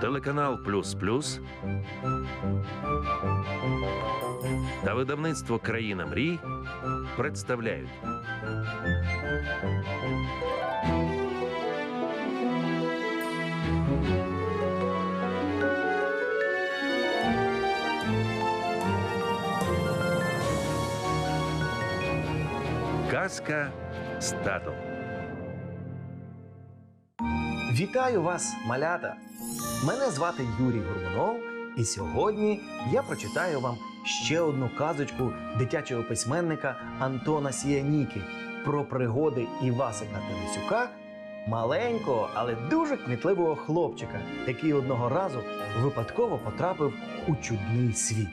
Телеканал Плюс Плюс та видавництво Країна мрій представляють Казка з татом. Вітаю вас, малята! Мене звати Юрій Горбунов, і сьогодні я прочитаю вам ще одну казочку дитячого письменника Антона Сіяніки про пригоди Івасика Телесюка, маленького, але дуже кмітливого хлопчика, який одного разу випадково потрапив у чудний світ.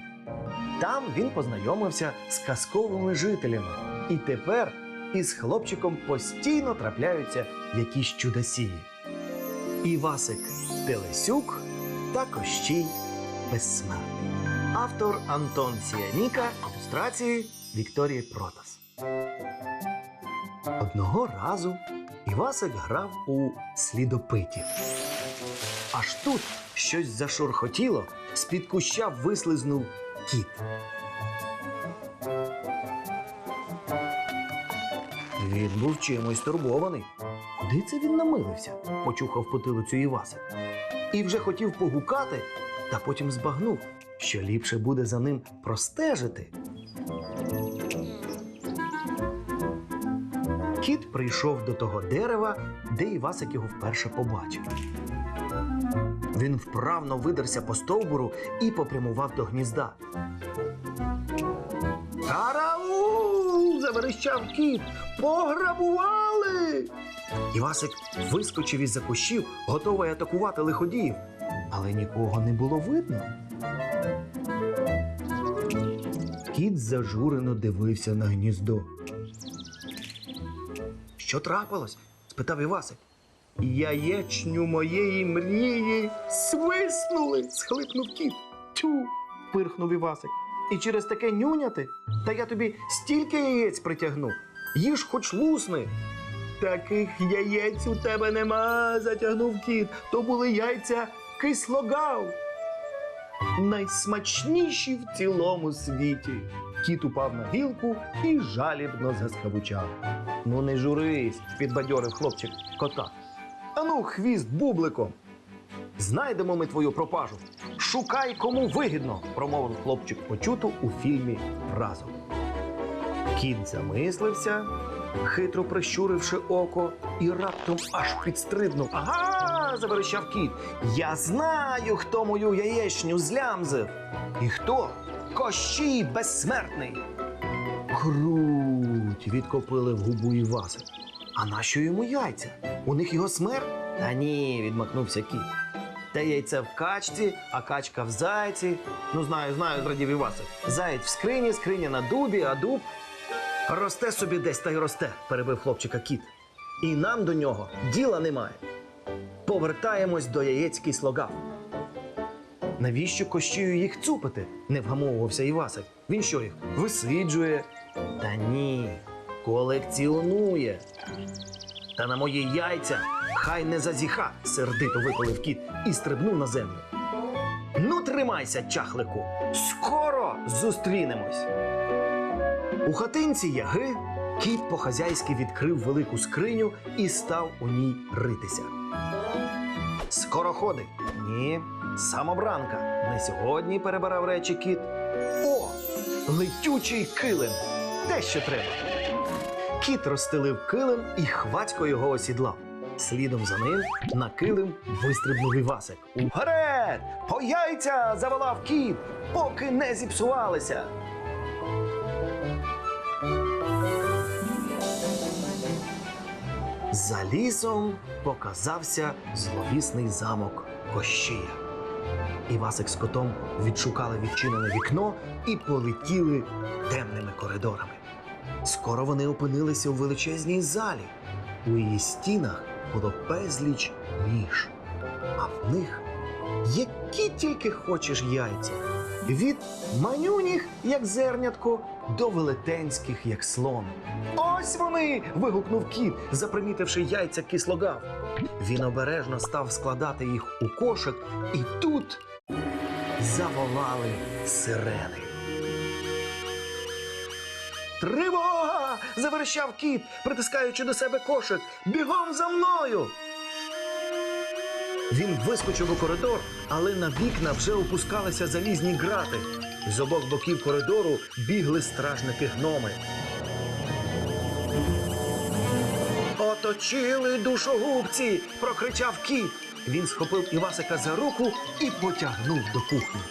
Там він познайомився з казковими жителями, і тепер із хлопчиком постійно трапляються якісь чудосії. Івасик Телесюк та Кощій Безсмертний. Автор Антон Сіаніка, ілюстрації Вікторії Протас. Одного разу Івасик грав у слідопитів. Аж тут щось зашурхотіло, з-під куща вислизнув кіт. Він був чимось турбований. Куди це він намилився? почухав потилицю Івасик. І вже хотів погукати, та потім збагнув, що ліпше буде за ним простежити. Кіт прийшов до того дерева, де Івасик його вперше побачив. Він вправно видерся по стовбуру і попрямував до гнізда. Заверещав кіт. Пограбували! Івасик вискочив із за кущів, готовий атакувати лиходіїв, але нікого не було видно. Кіт зажурено дивився на гніздо. Що трапилось? спитав Івасик. Яєчню моєї мрії свиснули, схлипнув кіт. Тю. пирхнув Івасик. І через таке нюняти? Та я тобі стільки яєць притягну. Їж хоч лусни. Таких яєць у тебе нема, затягнув кіт. То були яйця кислогав. Найсмачніші в цілому світі. Кіт упав на гілку і жалібно заскавучав. Ну не журись, підбадьорив хлопчик кота. Ану, хвіст бубликом. Знайдемо ми твою пропажу. Шукай, кому вигідно, промовив хлопчик почуту у фільмі разом. Кіт замислився, хитро прищуривши око, і раптом аж підстрибнув. Ага. заверещав кіт. Я знаю, хто мою яєчню злямзив. І хто? Кощій безсмертний. Круть, відкопили в губу Івасик. А нащо йому яйця? У них його смерть? Та ні, відмахнувся кіт. Та яйця в качці, а качка в зайці. Ну, знаю, знаю, зрадів Івасик. Заєць в скрині, скриня на дубі, а дуб. Росте собі десь та й росте, перебив хлопчика кіт. І нам до нього діла немає. Повертаємось до яєць кислогав. Навіщо кощію їх цупити? не вгамовувався Івасик. Він що їх висиджує? Та ні, колекціонує. Та на мої яйця хай не зазіха, сердито випалив кіт і стрибнув на землю. Ну, тримайся, чахлику! Скоро зустрінемось. У хатинці яги кіт по-хазяйськи відкрив велику скриню і став у ній ритися. Скороходи? Ні. Самобранка. Не сьогодні перебирав речі кіт. О! Летючий килим! Те, що треба. Кіт розстелив килим і хвацько його осідлав. Слідом за ним на килим вистрибнув Івасик. Уперед! По яйця! заволав кіт, поки не зіпсувалися. За лісом показався зловісний замок Кощія. Івасик з котом відшукали відчинене вікно і полетіли темними коридорами. Скоро вони опинилися у величезній залі. У її стінах було безліч ніж, а в них які тільки хочеш яйця. Від манюніх, як зернятко, до велетенських, як слон. Ось вони. вигукнув кіт, запримітивши яйця кислогав. Він обережно став складати їх у кошик, і тут заволали сирени. Тривога! Заверещав кіт, притискаючи до себе кошик. Бігом за мною! Він вискочив у коридор, але на вікна вже опускалися залізні грати. З обох боків коридору бігли стражники гноми. Оточили душогубці! прокричав кіт. Він схопив Івасика за руку і потягнув до кухні.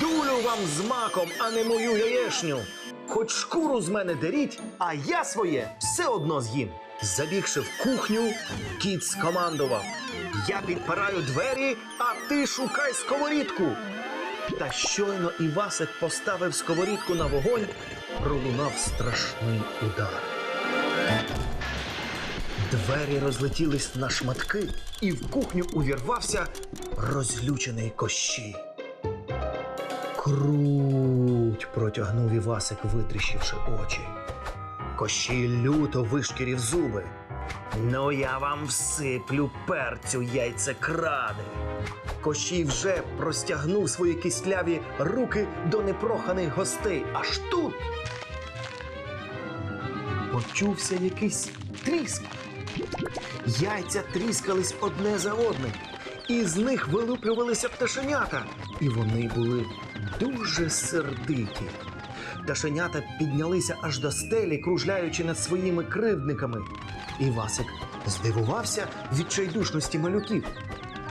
Дулю вам з маком, а не мою яєшню. Хоч шкуру з мене деріть, а я своє все одно з'їм. Забігши в кухню, кіт скомандував: Я підпираю двері, а ти шукай сковорідку. Та щойно Івасик поставив сковорідку на вогонь, пролунав страшний удар. Двері розлетілись на шматки, і в кухню увірвався розлючений кощій. Круть. протягнув Івасик, витріщивши очі. Кощій люто вишкірів зуби. Ну, я вам всиплю перцю яйцекради. Кощій вже простягнув свої кисляві руки до непроханих гостей. Аж тут почувся якийсь тріск. Яйця тріскались одне за одним, і з них вилуплювалися пташенята, і вони були дуже сердиті. Пташенята піднялися аж до стелі, кружляючи над своїми кривдниками. І Васик здивувався відчайдушності малюків.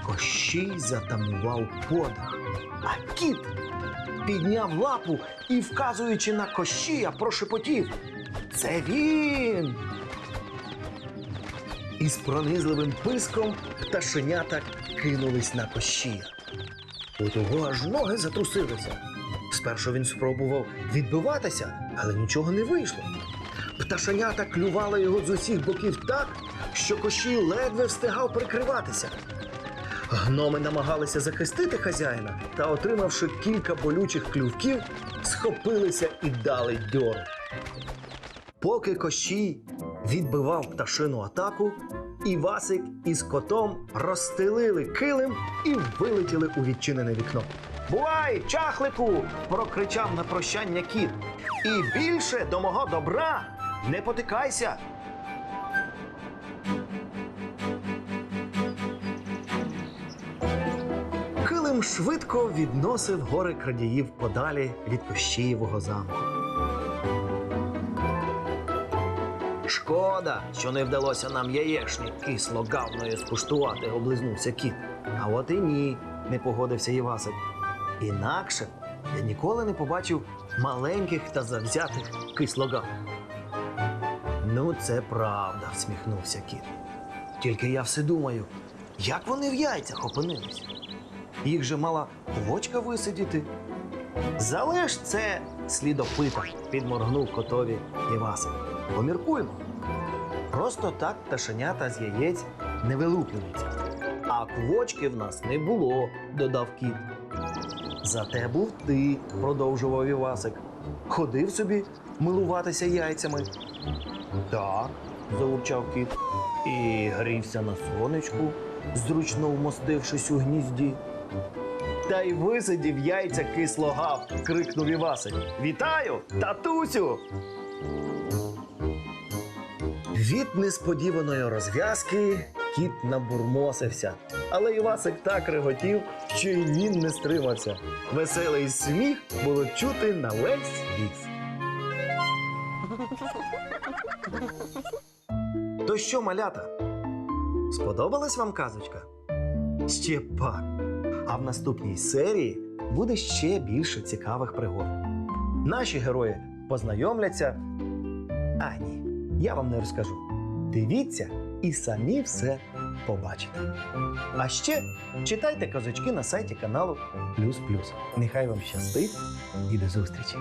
Кощій затамував подих, а кіт підняв лапу і, вказуючи на кощія, прошепотів: Це він! І з пронизливим писком пташенята кинулись на кощія. У того аж ноги затрусилися. Спершу він спробував відбиватися, але нічого не вийшло. Пташенята клювали його з усіх боків так, що кощій ледве встигав прикриватися. Гноми намагалися захистити хазяїна та, отримавши кілька болючих клювків, схопилися і дали дьору. Поки Кощій відбивав пташину атаку, Івасик із котом розстелили килим і вилетіли у відчинене вікно. Бувай, чахлику! прокричав на прощання кіт. І більше до мого добра не потикайся. Килим швидко відносив гори крадіїв подалі від Кощієвого замку. Шкода, що не вдалося нам яєшні кисло гавною скуштувати, облизнувся кіт. А от і ні, не погодився Івасик. Інакше я ніколи не побачив маленьких та завзятих кислогав. Ну, це правда, всміхнувся кіт. Тільки я все думаю, як вони в яйцях опинились? Їх же мала квочка висидіти. Залиш це слідопита, підморгнув котові Івасик. Поміркуємо. Просто так пташенята з яєць не вилуплюються. А квочки в нас не було, додав кіт. Зате був ти, продовжував Івасик. Ходив собі милуватися яйцями. Так, заурчав кіт. І грівся на сонечку, зручно вмостившись у гнізді. Та й висидів яйця кислогав, крикнув Івасик. Вітаю, татусю! Від несподіваної розв'язки кіт набурмосився, але Івасик так реготів, що й він не стримався. Веселий сміх було чути на весь ліс. То що, малята? Сподобалась вам казочка? Ще пак. А в наступній серії буде ще більше цікавих пригод. Наші герої познайомляться. А ні, я вам не розкажу. Дивіться і самі все побачите. А ще читайте казочки на сайті каналу Плюс Плюс. Нехай вам щастить і до зустрічі!